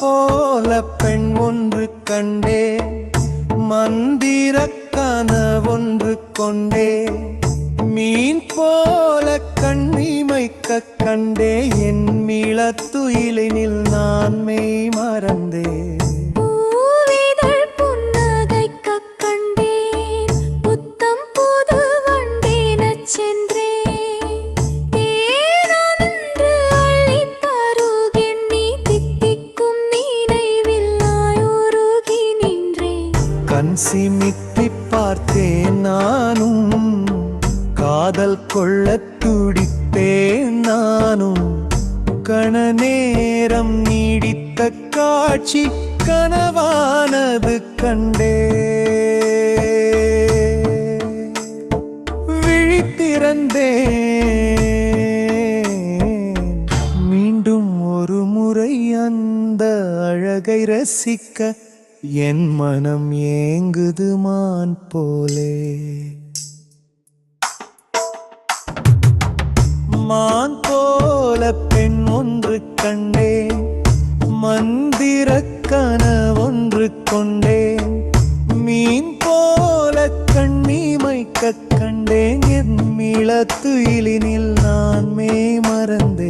போல பெண் ஒன்று கண்டே மந்திர கனவொன்று கொண்டே மீன் போல கண்ணிமைக்க கண்டே என் மீளத்துயிலினில் நான் மெய் மறந்தே. கண் சிமிட்டி பார்த்தேன் நானும் காதல் கொள்ள துடித்தேன் நானும். கண நேரம் நீடித்த காட்சி கனவானது கண்டே. விழித்திறந்தேன் மீண்டும் ஒரு முறை அந்த அழகை ரசிக்க என் மனம் ஏங்குது மான் போலே. மான் போல பெண் ஒன்று கண்டேன். மந்திர கனவொன்று கொண்டேன். மீன் போல கண்ணீமைக்க கண்டேன். என் மிளத்துயிலினில் நான் மே மறந்தேன்.